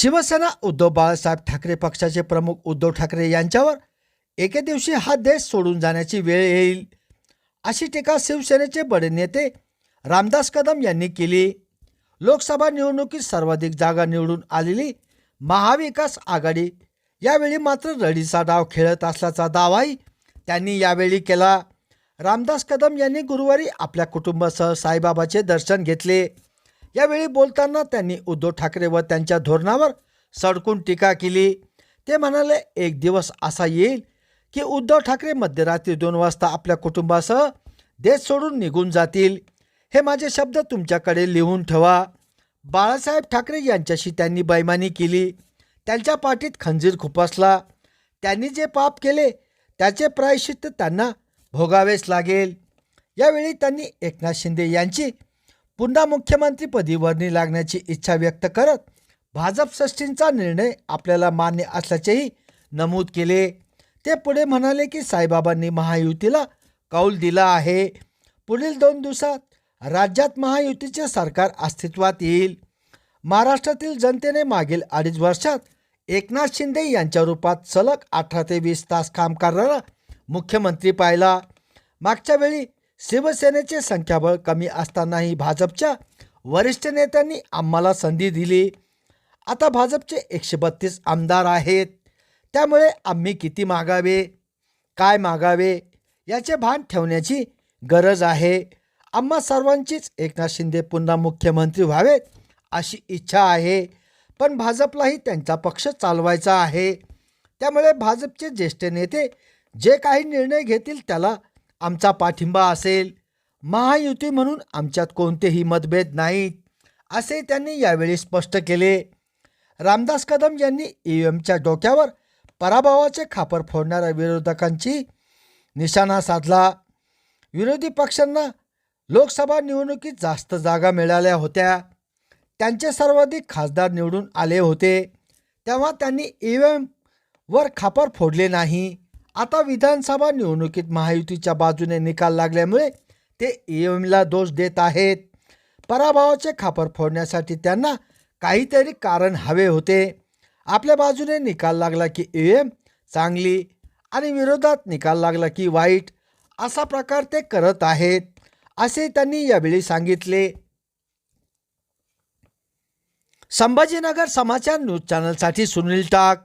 शिवसेना उद्धव बाळासाहेब ठाकरे पक्षाचे प्रमुख उद्धव ठाकरे यांच्यावर एके दिवशी हा देश सोडून जाण्याची वेळ येईल अशी टीका शिवसेनेचे बडे नेते रामदास कदम यांनी केली. लोकसभा निवडणुकीत सर्वाधिक जागा निवडून आलेली महाविकास आघाडी यावेळी मात्र रडीचा डाव खेळत असल्याचा दावाही त्यांनी यावेळी केला. रामदास कदम यांनी गुरुवारी आपल्या कुटुंबासह साईबाबाचे दर्शन घेतले. यावेळी बोलताना त्यांनी उद्धव ठाकरे व त्यांच्या धोरणावर सडकून टीका केली. ते म्हणाले एक दिवस असा येईल की उद्धव ठाकरे मध्यरात्री दोन वाजता आपल्या कुटुंबासह देश सोडून निघून जातील. हे माझे शब्द तुमच्याकडे लिहून ठेवा. बाळासाहेब ठाकरे यांच्याशी त्यांनी बैमानी केली. त्यांच्या पाठीत खंजीर खुपसला. त्यांनी जे पाप केले त्याचे प्रायश्चित्त त्यांना भोगावेच लागेल. यावेळी त्यांनी एकनाथ शिंदे यांची पुन्हा मुख्यमंत्रीपदी वर्णी लागण्याची इच्छा व्यक्त करत भाजप षष्टींचा निर्णय आपल्याला मान्य असल्याचेही नमूद केले. ते पुढे म्हणाले की साईबाबांनी महायुतीला कौल दिला आहे. पुढील दोन दिवसात राज्यात महायुतीचे सरकार अस्तित्वात येईल. महाराष्ट्रातील जनतेने मागील अडीच वर्षात एकनाथ शिंदे यांच्या रूपात सलग अठरा ते वीस तास काम करणारा मुख्यमंत्री पाहिला. मागच्या वेळी शिवसेनेचे संख्याबळ कमी असतानाही भाजपच्या वरिष्ठ नेत्यांनी आम्हाला संधी दिली. आता भाजपचे एकशे बत्तीस आमदार आहेत. त्यामुळे आम्ही किती मागावे? काय मागावे? याचे भान ठेवण्याची गरज आहे. आम्हा सर्वांचीच एकनाथ शिंदे पुन्हा मुख्यमंत्री व्हावेत अशी इच्छा आहे. पण भाजपलाही त्यांचा पक्ष चालवायचा आहे. त्यामुळे भाजपचे ज्येष्ठ नेते जे काही निर्णय घेतील त्याला आमचा पाठिंबा असेल. महायुती म्हणून आमच्यात कोणतेही मतभेद नाहीत असे त्यांनी यावेळी स्पष्ट केले. रामदास कदम यांनी ई एमच्या डोक्यावर पराभवाचे खापर फोडणाऱ्या विरोधकांची निशाणा साधला. विरोधी पक्षांना लोकसभा निवडणुकीत जास्त जागा मिळाल्या होत्या. त्यांचे सर्वाधिक खासदार निवडून आले होते. तेव्हा त्यांनी ई वर खापर फोडले नाही. आता विधानसभा निवडणुकीत महायुतीच्या बाजूने निकाल लागल्यामुळे ते ई एमला दोष देत आहेत. पराभवाचे खापर फोडण्यासाठी त्यांना काहीतरी कारण हवे होते. आपल्या बाजूने निकाल लागला की ई एम चांगली आणि विरोधात निकाल लागला की वाईट असा प्रकार ते करत आहेत असे त्यांनी यावेळी सांगितले. संभाजीनगर समाचार न्यूज चॅनलसाठी सुनील टाक.